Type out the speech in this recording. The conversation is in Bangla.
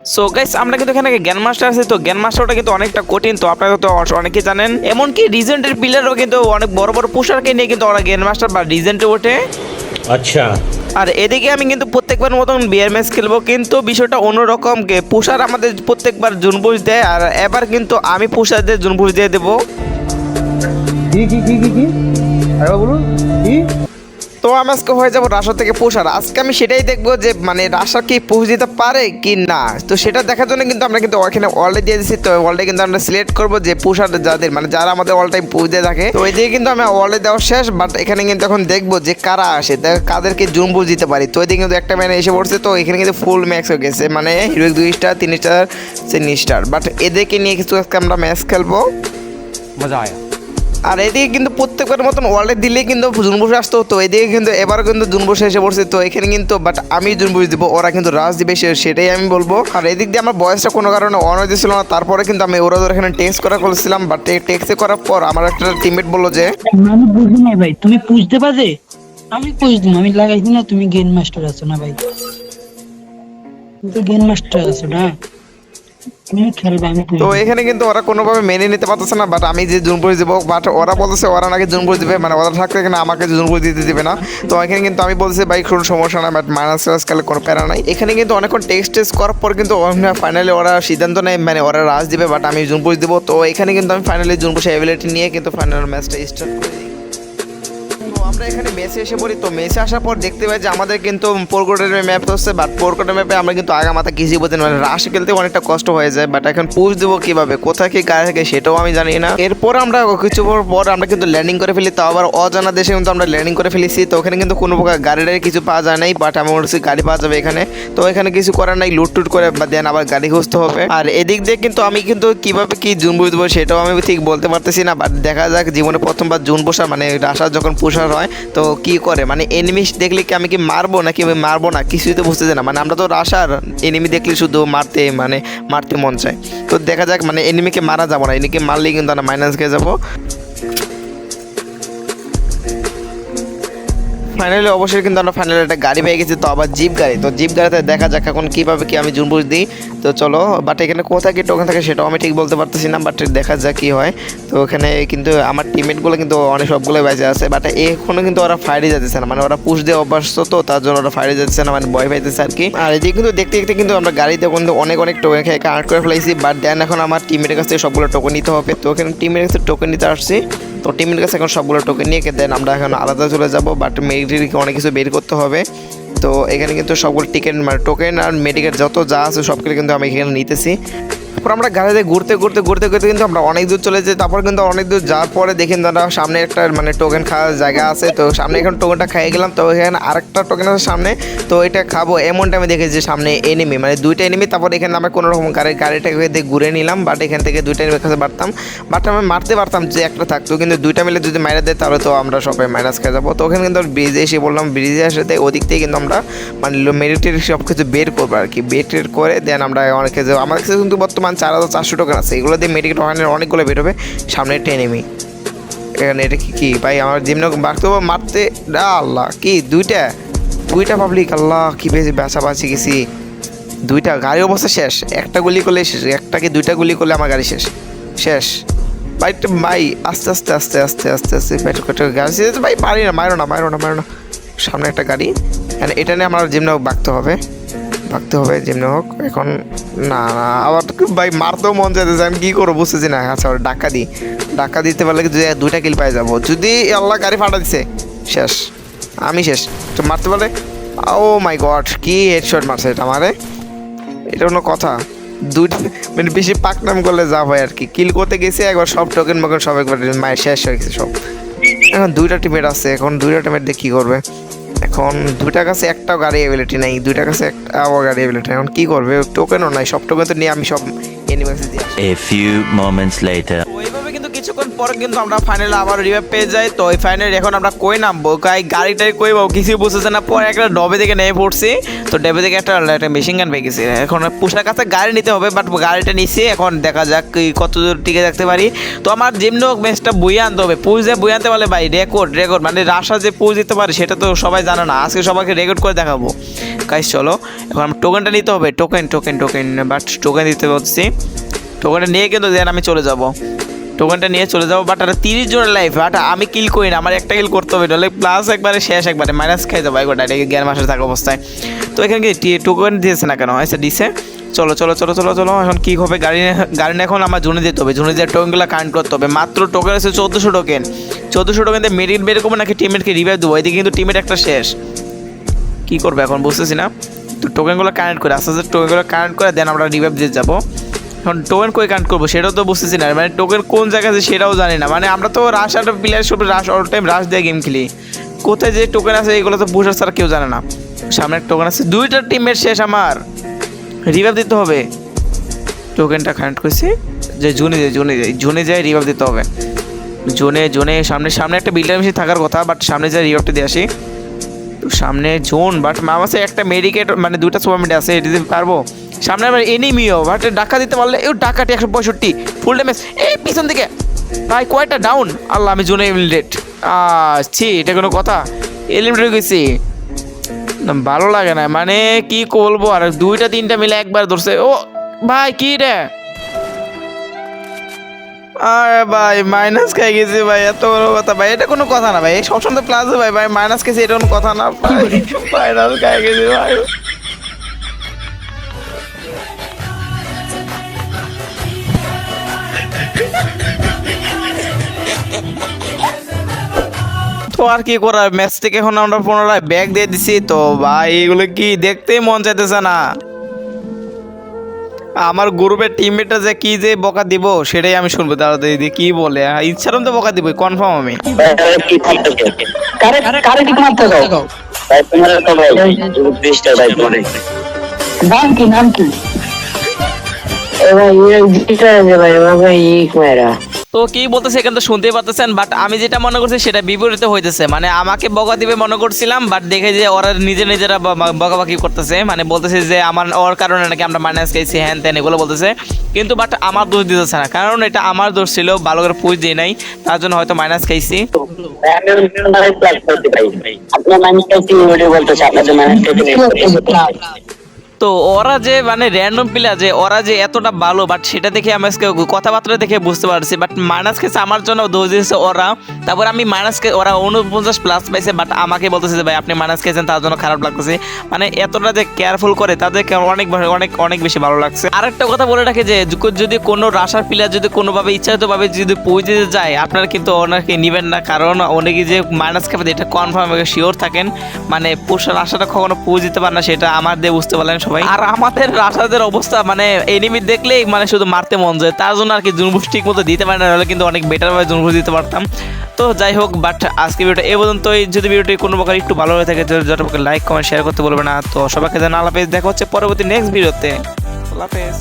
সো গাইস আমরা কিন্তু এখানে গ্যান মাস্টার আছে তো গ্যান মাস্টারটা কিন্তু অনেকটা কঠিন তো আপনারা তো অনেকে জানেন। এমনকি রিজেন্টের পিলারও কিন্তু অনেক বড় বড় পোশাকে নিয়ে কিন্তু ওরা গ্যান মাস্টার বা রিজেন্টে ওঠে। আচ্ছা। আর এদিকে আমি কিন্তু প্রত্যেকবার মতন বিয়ার ম্যাচ খেলব কিন্তু বিষয়টা অন্যরকম পোষার আমাদের প্রত্যেকবার জুনপুষ দেয় আর এবার কিন্তু আমি পোষাদের জুনপুষ দিয়ে দেবো। কি কি কি কি কি? আরে বলুন কি? তো আমি আজকে হয়ে যাব রাশা থেকে পুষার। আজকে আমি সেটাই দেখব যে মানে রাশা কি পুষ দিতে পারে কি না। তো সেটা দেখার জন্য কিন্তু আমরা কিন্তু ওখানে অলরেডি দিয়ে দিচ্ছি তো অলরেডি কিন্তু আমরা সিলেক্ট করব যে পুষার যাদের মানে যারা আমাদের অল টাইম দিয়ে থাকে। তো এদিকে কিন্তু আমি অলরেডি দেওয়া শেষ বাট এখানে কিন্তু এখন দেখব যে কারা আসে কাদেরকে জুম বুঝ দিতে পারি। তো এদিকে কিন্তু একটা ম্যান এসে পড়ছে, তো এখানে কিন্তু ফুল ম্যাক্স হয়ে গেছে মানে হিরো দুই স্টার তিন স্টার তিন স্টার বাট এদেরকে নিয়ে কিছু আজকে আমরা ম্যাচ খেলব। মজা আয়া। আর এদিকে কিন্তু প্রত্যেকবার মতন ওয়ার্ল্ডে দিলেই কিন্তু জুনবুস আসতো তো এদিকে কিন্তু এবারও কিন্তু জুনবুস এসে পড়ছে। তো এখানে কিন্তু বাট আমি জুনবুস দিব, ওরা কিন্তু রাজ দিবে সেটাই আমি বলব। আর এদিক দিয়ে আমার বয়সটা কোনো কারণে অন হয়ে দিয়েছিল না, তারপরে কিন্তু আমি ওরা ধরে এখানে টেক্সট করা করেছিলাম বাট টেক্সট করার পর আমার একটা টিমমেট বলল যে, আমি বুঝি ভাই, তুমি পুষতে পারবে? আমি পুষ দিন আমি লাগাইছি না, তুমি গেম মাস্টার আছো না ভাই। তুমি গেম মাস্টার আছো না? তো এখানে কিন্তু ওরা কোনোভাবে মেনে নিতে পারতেছে না বাট আমি যে জুনপুরি দেবো বাট ওরা বলতেছে ওরা নাকি জুনপুরি দিবে মানে ওরা থাকলে এখানে আমাকে জুনপুরি দিতে দিবে না। তো এখানে কিন্তু আমি বলছি ভাই, কোনো সমস্যা না বাট মাইনাস ক্লাস খেলে কোনো প্যারা নাই। এখানে কিন্তু অনেকক্ষণ টেস্ট টেস্ট করার পর কিন্তু ফাইনালি ওরা সিদ্ধান্ত নেয় মানে ওরা রাজ দিবে বাট আমি জুনপুরি দেবো। তো এখানে কিন্তু আমি ফাইনালি জুনপুরি অ্যাবিলিটি নিয়ে কিন্তু ফাইনাল ম্যাচটা স্টার্ট করে। আমরা এখানে মেসে এসে পড়ি। তো মেসে আসার পর দেখতে পাই যে আমাদের কিন্তু পোরকোটের ম্যাপ হচ্ছে বাট পোরকোটের ম্যাপে আমরা কিন্তু আগা মাথা কিছুই বোঝেন মানে রাশ খেলতে অনেকটা কষ্ট হয়ে যায় বাট এখন পুশ দেবো কীভাবে? কোথায় কি গায়ে থাকে সেটাও আমি জানি না। এরপর আমরা কিছু পর আমরা কিন্তু ল্যান্ডিং করে ফেলি। তো আবার অজানা দেশে কিন্তু আমরা ল্যান্ডিং করে ফেলেছি। তো ওখানে কিন্তু কোনো প্রকার গাড়ি টাড়ি কিছু পাওয়া যায় নাই বাট আমার হচ্ছে গাড়ি পাওয়া যাবে এখানে। তো এখানে কিছু করার নাই লুট টুট করে দেন আবার গাড়ি খুঁজতে হবে। আর এদিক দিয়ে কিন্তু আমি কিন্তু কীভাবে কি জুন বুঝব সেটাও আমি ঠিক বলতে পারতেছি না বাট দেখা যাক জীবনে প্রথমবার জুন পোষা মানে রাশার যখন পোষার হয় তো কি করে? মানে এনিমি দেখলে কি আমি কি মারবো নাকি আমি মারবো না? কিছুই তো বুঝতেছি না। মানে আমরা তো রাশার এনিমি দেখলে শুধু মারতে মানে মারতে মন চায়। তো দেখা যাক মানে এনিমিকে মারা যাব না। এনিমিকে মারলেই কিন্তু আমরা মাইনাস খেয়ে যাব। ফাইনালি অবশ্যই কিন্তু আমরা ফাইনালি একটা গাড়ি পেয়ে গেছি, তো আবার জিপ গাড়ি। তো জিপ গাড়িতে দেখা যাক এখন কীভাবে কি আমি জুনবুজ দিই। তো চলো বাট এখানে কোথায় কি টোকেন থাকে সেটাও আমি ঠিক বলতে পারতেছি না বাট দেখা যাক কী হয়। তো ওখানে কিন্তু আমার টিমমেটগুলো কিন্তু অনেক সবগুলো বেঁচে আছে বাট এখনও কিন্তু ওরা ফায়ারে যাচ্ছে না মানে ওরা পুশ দিয়ে অভ্যস্ত তো, তার জন্য ওরা ফায়ারে যাচ্ছে না মানে ভয় পাইতেছে আর কি। আর এদিকে কিন্তু দেখতে দেখতে কিন্তু আমরা গাড়িতে কিন্তু অনেক অনেক টোকেন খেয়ে কানেক্ট করে ফেলাইছি বাট দেন এখন আমার টিমের কাছ থেকে সবগুলো টোকেন নিতে হবে। তো ওখানে টিমের কাছে টোকেন নিতে আসছি। তো টিমের কাছে এখন সবগুলো টোকেন নিয়ে দেন আমরা এখন আলাদা চলে যাব বাট মেডিকেলকে অনেক কিছু বের করতে হবে। তো এখানে কিন্তু সবগুলো টিকেন মানে টোকেন আর মেডিকেল যত যা আছে সবগুলো কিন্তু আমি এখানে নিতেছি। তারপর আমরা গাড়িতে ঘুরতে ঘুরতে ঘুরতে ঘুরতে কিন্তু আমরা অনেক দূর চলে যাই। তারপর কিন্তু অনেক দূর যাওয়ার পরে দেখেন দাদা সামনে একটা মানে টোকেন খাওয়ার জায়গা আছে। তো সামনে এখন টোকেনটা খাইয়ে গেলাম। তো এখানে আরেকটা টোকেন আছে সামনে। তো এটা খাব। এমন টাইমে দেখেছি সামনে এনিমি মানে দুইটা এনিমি তারপর এখানে আমরা কোনো রকম গাড়ি, গাড়িটাকে দিয়ে ঘুরে নিলাম। বাট এখান থেকে দুইটা এনিমির কাছে বাড়তাম। বাট আমি মারতে পারতাম যে একটা থাকতো কিন্তু দুইটা মিলে যদি মাইরা দেয়, তাহলে তো আমরা সবাই মাইনাস খেয়ে যাব। তো ওখানে কিন্তু ব্রিজে এসে বললাম ব্রিজে আসতে ওদিক থেকে কিন্তু আমরা মানে মেরিটের সব কিছু বের করব আর কি। বের করে দেন আমরা অনেক কিছু আমার কাছে কিন্তু বর্তমান চার হাজার চারশো টোকেন আছে। এগুলো দিয়ে মেডিকেল ওখানে অনেকগুলো বের হবে। সামনে একটা এনিমি এখানে এটা কি কি? ভাই, আমার যেমন বাড়তে হবে, মারতে আল্লাহ, কি? দুইটা? দুইটা পাবলিক আল্লাহ, কি বেশি বেচা বাঁচি গেছি। দুইটা গাড়ি অবস্থা শেষ। একটা গুলি করলে শেষ। একটা কি দুইটা গুলি করলে আমার গাড়ি শেষ? শেষ। ভাই ভাই, আস্তে আস্তে আস্তে আস্তে আস্তে আস্তে গাড়ি ভাই পারি না, মারো না মারো না মারো না। সামনে একটা গাড়ি। এটা নিয়ে আমার যেমন বাঁকতে হবে। বাঁকতে হবে, যেমনি হোক। এখন না না, আবার ভাই মারতেও মন চাইতেছে, আমি কী করব বুঝতেছি না। আচ্ছা ডাক্কা দিই ডাক্কা দিতে পারলে দুই- দুইটা কিল পাই যাব। যদি আল্লাহ গাড়ি ফাটা দিছে, শেষ। আমি শেষ। তো মারতে পারলে, ও মাই গড কি হেডশট মারছে এটা আমারে? এটা কোনো কথা। দুইটা মানে বেশি পাকনাম করলে যা হয় আর কি। কিল করতে গেছে, একবার সব টোকেন মোকেন সব একবার মায়ের শেষ হয়ে গেছে সব। এখন দুইটা টিমের আছে, এখন দুইটা টিমের দিয়ে কী করবে? এখন দুইটা কাছে একটাও গাড়ি অ্যাবিলিটি নাই দুইটা কাছে একটাও গাড়ি অ্যাবিলিটি এখন কি করবে টোকেনও নাই সব টোকেন তো নিয়ে আমি সব এনিমেক্সে দিয়ে আসি। A few moments later. কিছুক্ষণ পরে কিন্তু আমরা ফাইনাল আবার রিভাইভ পেয়ে যাই। তো ওই ফাইনাল এখন আমরা কই নামবো? গাই গাড়িটাই কই পাবো? কিছু বুঝতেছে না। পরে একটা ডবে থেকে নেমে পড়ছি। তো ডবে থেকে একটা একটা মেশিন গান পেয়ে গেছি। এখন পুষার কাছে গাড়ি নিতে হবে বাট গাড়িটা নিছি। এখন দেখা যাক কত দূর টিকে থাকতে পারি। তো আমার যেমনি হোক ম্যাচটা বইয়ে আনতে হবে। পুজ দিয়ে বইয়ে আনতে পারলে ভাই রেকর্ড রেকর্ড মানে রাশা যে পুজ দিতে পারে, সেটা তো সবাই জানে না। আজকে সবাইকে রেকর্ড করে দেখাবো। গাইস, চলো। এখন আমার টোকেনটা নিতে হবে। Token token token but token দিতে বলছি। টোকেনটা নিয়ে কিন্তু দেন আমি চলে যাব। টোকেনটা নিয়ে চলে যাব বাট আর তিরিশ জনের লাইফ বাট আমি কিল করি না, আমার একটা কিল করতে হবে নাহলে প্লাস একবারে শেষ একবারে মাইনাস খাই যাব, একবার ডাইরেক্ট জ্ঞান মাসে থাকা অবস্থায়। তো এখানে কি টোকেন দিয়েছে না কেন? আচ্ছা দিছে? চলো চলো চলো চলো চলো, এখন কী হবে? গাড়ি গাড়ি এখন আমার জুনে দিতে হবে, জুনে দিয়ে টোকেনগুলো কাউন্ট করতে হবে। মাত্র টোকেন আছে চোদ্দোশো টোকেন চোদ্দোশো টোকেন দিয়ে মেরিট বের করব নাকি টিমেটকে রিভাইভ দেবো? এদিকে কিন্তু টিমেট একটা শেষ। কী করবে এখন? বুঝতেছি না। তো টোকেনগুলো কানেক্ট করে, আস্তে আস্তে টোকেনগুলো কানেক্ট করে দেন আমরা রিভাইভ দিয়ে যাব। এখন টোকেন কই কানেক্ট করব? সেটাও তো বুঝতেছি না। মানে টোকেন কোন জায়গায় আছে সেটাও জানি না। মানে আমরা তো রাশ আর প্লেয়ার সব রাশ অল টাইম রাশ দিয়ে গেম খেলি। কোথায় যে টোকেন আছে এগুলো তো বুঝার ছাড়া কেউ জানে না। সামনে একটা টোকেন আছে। দুইটা টিমের শেষ আমার। রিভাইভ দিতে হবে। টোকেনটা কানেক্ট করছি। যে জুনে যায় জুনে যায় জুনে যায় রিভাইভ দিতে হবে। জোনে জোনে, সামনে সামনে একটা বিল্ডার মেশিন থাকার কথা বাট সামনে যায় রিভাইভটা দিয়ে আসি। তো সামনে জোন বাট কাছে একটা মেডিকেট মানে দুটা সুপারমেন্ট আছে, এটা পারব? সামনে আবার এনিমিও বাট ডাকা দিতে পারলে ও ডাকাটি একশো পঁয়ষট্টি ফুল ড্যামেজ এই পিছন দিকে ভাই কয়টা ডাউন আল্লাহ আমি জোনে এলিমিনেট ছি এটা কোনো কথা? এলিমিনেট হয়ে গেছি। ভালো লাগে না। মানে কি করব? আর দুইটা তিনটা মিলে একবার ধরছে। ও ভাই কি রে? আরে ভাই মাইনাস খাই গেছি ভাই এত বড় কথা। ভাই এটা কোনো কথা না ভাই। এই সবসময় তো প্লাস ভাই। ভাই মাইনাস খেয়েছি এটা কোনো কথা না। ভাই মাইনাস খাই গেছি ভাই। তো আর কি করার ম্যাচ থেকে এখন আমরা পুনরায় ব্যাগ দিয়ে দিছি। তো ভাই এগুলো কি দেখতেই মন চাইতেছে না। আমার গ্রুপের টিমমেটটা যে কি যে বকা দিব সেটাই আমি শুনব। তারা দিদি কি বলে? হ্যাঁ, ইচ্ছারম তো বকা দিবই কনফার্ম আমি। নাম কি নাম কি? এ ভাই এই ভাই ভাই এক মেরা তো কি বলতেছে এখানে তো শুনতেই পাচ্ছেন বাট আমি যেটা মনে করছি সেটা বিপরীতে হইতেছে। মানে আমাকে বকা দিবে মনে করছিলাম বাট দেখে যে ওরা নিজে নিজেরা বকাবকি করতেছে। মানে বলতেছে যে আমার ওর কারণে নাকি আমরা মাইনাস খাইছি হ্যান ত্যান এগুলো বলতেছে। কিন্তু বাট আমার দোষ দিতেছে না কারণ এটা আমার দোষ ছিল ভালো করে পুজ দিই নাই তার জন্য হয়তো মাইনাস খাইছি। আপনার মানুষ কাছে বলতেছে আপনাদের মানুষ কাছে তো ওরা যে মানে র্যান্ডম প্লেয়ার যে, ওরা যে এতটা ভালো বাট সেটা দেখে আমি আজকে কথাবার্তা দেখে বুঝতে পারছি বাট মাইনাস খেয়েছে আমার জন্য দোষ দিয়েছে ওরা। তারপর আমি মাইনাসকে ওরা উনপঞ্চাশ প্লাস পাইছে বাট আমাকে বলতেছে যে, ভাই, আপনি মাইনাস খেয়েছেন, তার জন্য খারাপ লাগতেছে। মানে এতটা যে কেয়ারফুল করে তাদেরকে অনেক অনেক অনেক বেশি ভালো লাগছে। আরেকটা কথা বলে রাখে যে যদি কোনো রাশার প্লেয়ার যদি কোনোভাবে ইচ্ছাকৃতভাবে যদি পৌঁছে যায়, আপনারা কিন্তু ওনাকে নেবেন না, কারণ অনেকে যে মাইনাস খাবে এটা কনফার্ম শিওর থাকেন। মানে পুষার আশাটা কখনো পৌঁছে দিতে পারে না, সেটা আমার দিয়ে বুঝতে পারলেন সবাই আর আমাদের রাশাদের অবস্থা মানে এনিমি দেখলেই মানে শুধু মারতে মন যায়। তার জন্য আর কি জুনবুস ঠিক মতো দিতে পারে না, নাহলে কিন্তু অনেক বেটারভাবে জুনবুস দিতে পারতাম। তো যাই হোক বাট আজকে ভিডিওটা এ পর্যন্তই। যদি ভিডিওটি কোনো প্রকার একটু ভালো হয়ে থাকে যত প্রকার লাইক কমেন্ট শেয়ার করতে বলবে না। তো সবাইকে জানা হাফেজ। দেখা হচ্ছে পরবর্তী নেক্সট ভিডিওতে আল্লাহ হাফেজ।